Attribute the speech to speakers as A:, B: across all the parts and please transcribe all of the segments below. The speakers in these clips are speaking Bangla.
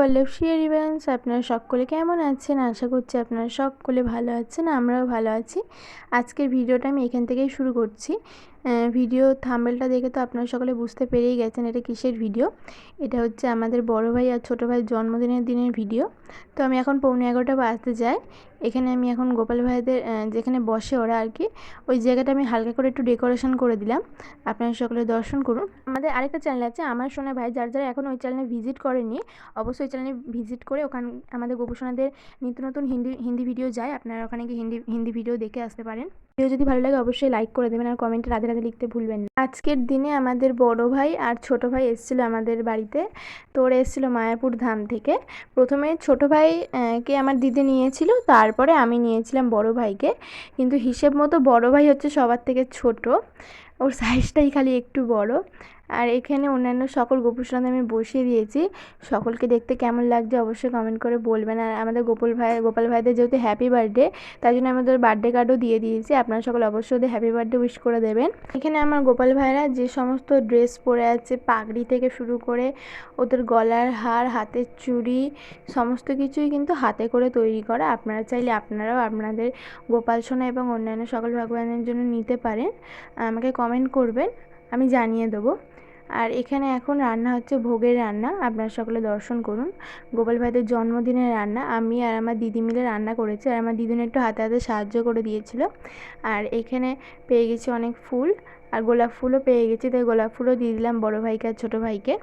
A: বল্লভ শিয়ার ইভেন্টস আপনারা সকলে কেমন আছেন? আশা করছি আপনারা সকলে ভালো আছেন, আমরাও ভালো আছি। আজকের ভিডিওটা আমি এখান থেকেই শুরু করছি। ভিডিও থাম্বেলটা দেখে তো আপনারা সকলে বুঝতে পেরেই গেছেন এটা কিসের ভিডিও এটা হচ্ছে আমাদের বড় ভাই আর ছোটো ভাইয়ের জন্মদিনের দিনের ভিডিও তো আমি এখন পৌনে এগারোটা বাজতে যাই এখানে আমি এখন গোপাল ভাইদের যেখানে বসে ওরা আর কি, ওই জায়গাটা আমি হালকা করে একটু ডেকোরেশন করে দিলাম। আপনারা সকলে দর্শন করুন। আমাদের আরেকটা চ্যানেল আছে, আমার সোনা ভাই, যার যারা এখন ওই চ্যানেলে ভিজিট করেনি, অবশ্যই চ্যানেলে ভিজিট করে ওখানে, আমাদের গোপসোনাদের নিত্য নতুন হিন্দি হিন্দি ভিডিও যায়। আপনারা ওখানে গিয়ে হিন্দি হিন্দি ভিডিও দেখে আসতে পারেন। ভিডিও যদি ভালো লাগে, অবশ্যই লাইক করে দেবেন আর কমেন্টে রাধে রাধে লিখতে ভুলবেন না। আজকের দিনে আমাদের বড় ভাই আর ছোট ভাই এসেছিল আমাদের বাড়িতে। তো ওরা এসেছিল মায়াপুর ধাম থেকে। প্রথমে ছোট ভাইকে আমার দিদি নিয়েছিল, তারপরে আমি নিয়েছিলাম বড় ভাইকে। কিন্তু হিসেব মতো বড় ভাই হচ্ছে সবার থেকে ছোট। ওর সাইজটাই খালি একটু বড়। আর এখানে অন্যান্য সকল গোপুর গোপুসোনাদের আমি বসিয়ে দিয়েছি। সকলকে দেখতে কেমন লাগছে অবশ্যই কমেন্ট করে বলবেন। আর আমাদের গোপাল ভাই, গোপাল ভাইদের যেহেতু হ্যাপি বার্থডে তাই জন্য আমাদের বার্থডে কার্ডও দিয়ে দিয়েছি। আপনারা সকল অবশ্যই ওদের হ্যাপি বার্থডে উইশ করে দেবেন। এখানে আমার গোপাল ভাইরা যে সমস্ত ড্রেস পরে আছে, পাগড়ি থেকে শুরু করে ওদের গলার হার, হাতের চুড়ি, সমস্ত কিছুই কিন্তু হাতে করে তৈরি করা। আপনারা চাইলে আপনারাও আপনাদের গোপাল সোনা এবং অন্যান্য সকল ভগবানের জন্য নিতে পারেন। আমাকে কমেন্ট করবেন, আমি জানিয়ে দেবো। আর এখানে এখন রান্না হচ্ছে ভোগের রান্না। আপনারা সকলে দর্শন করুন। গোপাল ভাইদের জন্মদিনের রান্না। আমি আর আমার দিদি মিলে রান্না করেছি। আর আমার দিদিন একটু হাতে হাতে সাহায্য করে দিয়েছিল। আর এখানে পেয়ে গেছি অনেক ফুল। আর গোলাপ ফুলও পেয়ে গেছি। তাই গোলাপ ফুলও দিয়ে দিলাম বড়ো ভাইকে আর ছোটো ভাইকে।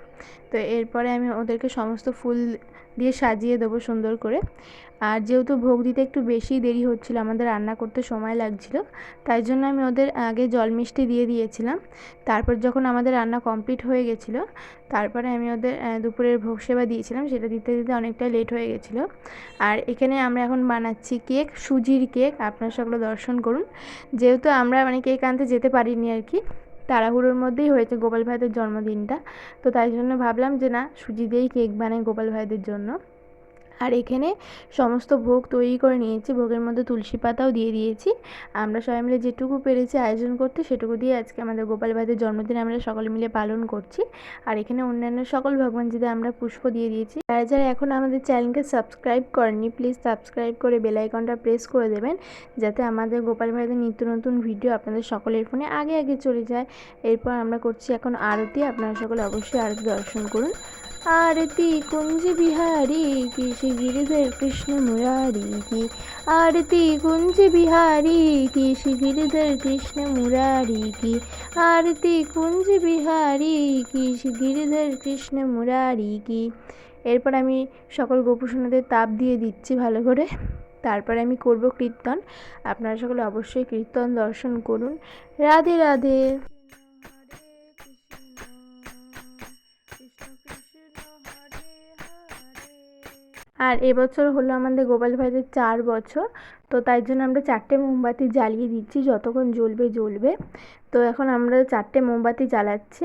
A: তো এরপরে আমি ওদেরকে সমস্ত ফুল দিয়ে সাজিয়ে দেবো সুন্দর করে। আর যেহেতু ভোগ দিতে একটু বেশি দেরি হচ্ছিল, আমাদের রান্না করতে সময় লাগছিল, তাই জন্য আমি ওদের আগে জল মিষ্টি দিয়ে দিয়েছিলাম। তারপর যখন আমাদের রান্না কমপ্লিট হয়ে গেছিল, তারপরে আমি ওদের দুপুরের ভোগ সেবা দিয়েছিলাম, সেটা দিতে দিতে অনেকটা লেট হয়ে গেছিল। আর এখানে আমরা এখন বানাচ্ছি কেক, সুজির কেক, আপনারা সকলে দর্শন করুন। যেহেতু আমরা মানে কেক আনতে যেতে পারিনি আর কি তাড়াহুড়োর মধ্যেই হয়েছে গোপাল ভাইদের জন্মদিনটা। তো তাই জন্য ভাবলাম যে না, সুজি দিয়েই কেক বানাই গোপাল ভাইদের জন্য। আর এখানে সমস্ত ভোগ তৈরি করে নিয়েছি। ভোগের মধ্যে তুলসী পাতাও দিয়ে দিয়েছি। আমরা সবাই মিলে যেটুকু পেরেছি আয়োজন করতে, সেটুকু দিয়ে আজকে আমাদের গোপাল ভাইদের জন্মদিন আমরা সকলে মিলে পালন করছি। আর এখানে অন্যান্য সকল ভগবানজিদের আমরা পুষ্প দিয়ে দিয়েছি। যারা যারা এখন আমাদের চ্যানেলকে সাবস্ক্রাইব করেননি, প্লিজ সাবস্ক্রাইব করে বেলাইকনটা প্রেস করে দেবেন, যাতে আমাদের গোপাল ভাইদের নিত্য নতুন ভিডিও আপনাদের সকলের ফোনে আগে আগে চলে যায়। এরপর আমরা করছি এখন আরতি। আপনারা সকলে অবশ্যই আরতি দর্শন করুন। আরতি কুঞ্জি বিহারি কি শ্রী গিরিধর কৃষ্ণ মুরারি কি? আরতি কুঞ্জি বিহারি কি শ্রী গিরিধর কৃষ্ণ মুরারি কি? আরতি কুঞ্জি বিহারি কি শ্রী গিরিধর কৃষ্ণ মুরারি কি? এরপর আমি সকল গোপুষণাদের তাপ দিয়ে দিচ্ছি ভালো করে। তারপরে আমি করব কীর্তন। আপনারা সকলে অবশ্যই কীর্তন দর্শন করুন। রাধে রাধে। আর এবছর হলো আমাদের গোপাল ভাইদের চার বছর, তো তাই জন্য আমরা চারটে মোমবাতি জ্বালিয়ে দিচ্ছি, যতক্ষণ জ্বলবে জ্বলবে। তো এখন আমরা চারটে মোমবাতি জ্বালাচ্ছি।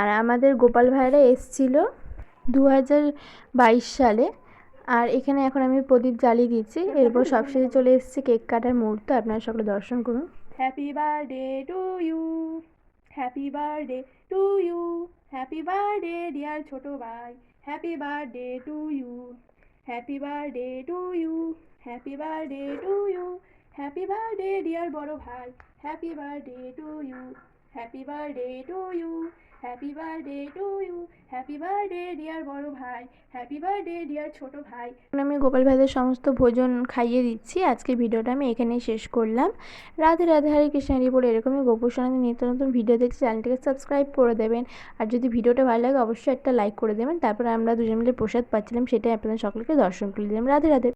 A: আর আমাদের গোপাল ভাইরা এসছিল দু হাজার বাইশ সালে। আর এখানে এখন আমি প্রদীপ জ্বালিয়ে দিচ্ছি। এরপর সবশেষে চলে এসেছি কেক কাটার মুহূর্ত। আপনারা সকলে দর্শন করুন। Happy birthday to you happy birthday to you happy birthday dear ছোট ভাই happy birthday to you happy birthday to you happy birthday to you happy birthday dear বড় ভাই happy birthday to you happy birthday to you happy birthday to you happy birthday dear বড় ভাই. হ্যাপি বার্থডে ডিয়ার ছোট ভাই. আমি গোপাল ভাইদের সমস্ত ভোজন খাইয়ে দিচ্ছি। আজকে ভিডিওটা আমি এখানেই শেষ করলাম। রাধে রাধে, হরে কৃষ্ণ, হরি বলে এরকমই গোপুর সঙ্গে নিত্য নতুন ভিডিও দেখছি চ্যানেলটিকে সাবস্ক্রাইব করে দেবেন। আর যদি ভিডিওটা ভালো লাগে, অবশ্যই একটা লাইক করে দেবেন। তারপর আমরা দুজন মিলে প্রসাদ পাচ্ছিলাম, সেটাই আপনাদের সকলকে দর্শন করে দিলাম। রাধে রাধে।